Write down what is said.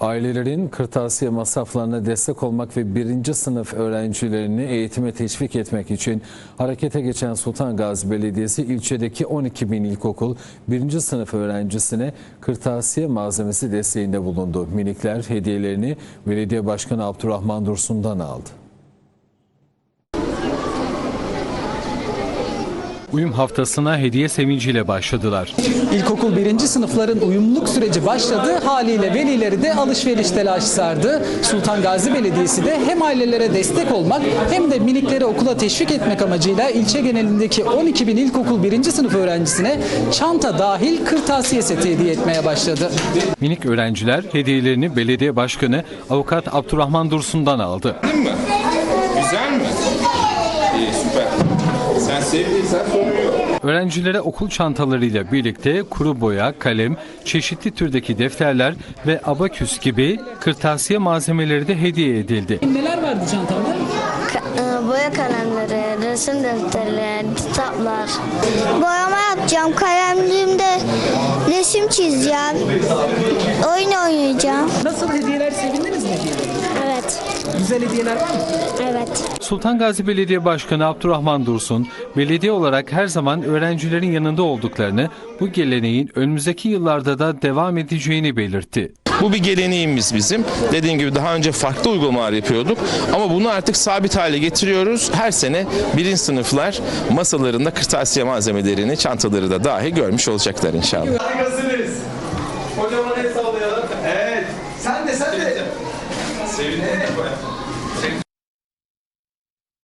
Ailelerin kırtasiye masraflarına destek olmak ve birinci sınıf öğrencilerini eğitime teşvik etmek için harekete geçen Sultan Gazi Belediyesi ilçedeki 12 bin ilkokul birinci sınıf öğrencisine kırtasiye malzemesi desteğinde bulundu. Minikler hediyelerini belediye başkanı Abdurrahman Dursun'dan aldı. Uyum haftasına hediye sevinciyle başladılar. İlkokul birinci sınıfların uyumluluk süreci başladı. Haliyle velileri de alışveriş telaşı sardı. Sultan Gazi Belediyesi de hem ailelere destek olmak hem de minikleri okula teşvik etmek amacıyla ilçe genelindeki 12 bin ilkokul birinci sınıf öğrencisine çanta dahil kırtasiye seti hediye etmeye başladı. Minik öğrenciler hediyelerini belediye başkanı avukat Abdurrahman Dursun'dan aldı. Değil mi? Güzel mi? İyi süper. Sen sevdiysen sorun yok. Öğrencilere okul çantalarıyla birlikte kuru boya, kalem, çeşitli türdeki defterler ve abaküs gibi kırtasiye malzemeleri de hediye edildi. Neler vardı çantamda? E, boya kalemleri, resim defterleri, kitaplar. Boyama yapacağım. Kalemliğimde resim çizeceğim. Oyun oynayacağım. Nasıl hediyeler sevindiniz mi? Güzel hediyeler var mı? Evet. Sultan Gazi Belediye Başkanı Abdurrahman Dursun, belediye olarak her zaman öğrencilerin yanında olduklarını, bu geleneğin önümüzdeki yıllarda da devam edeceğini belirtti. Bu bir geleneğimiz bizim. Dediğim gibi daha önce farklı uygulamalar yapıyorduk. Ama bunu artık sabit hale getiriyoruz. Her sene birinci sınıflar masalarında kırtasiye malzemelerini, çantaları da dahi görmüş olacaklar inşallah. Harikasınız. Kocaman el sallayalım. Evet. Sen de sen de. Sí, bueno. Sí.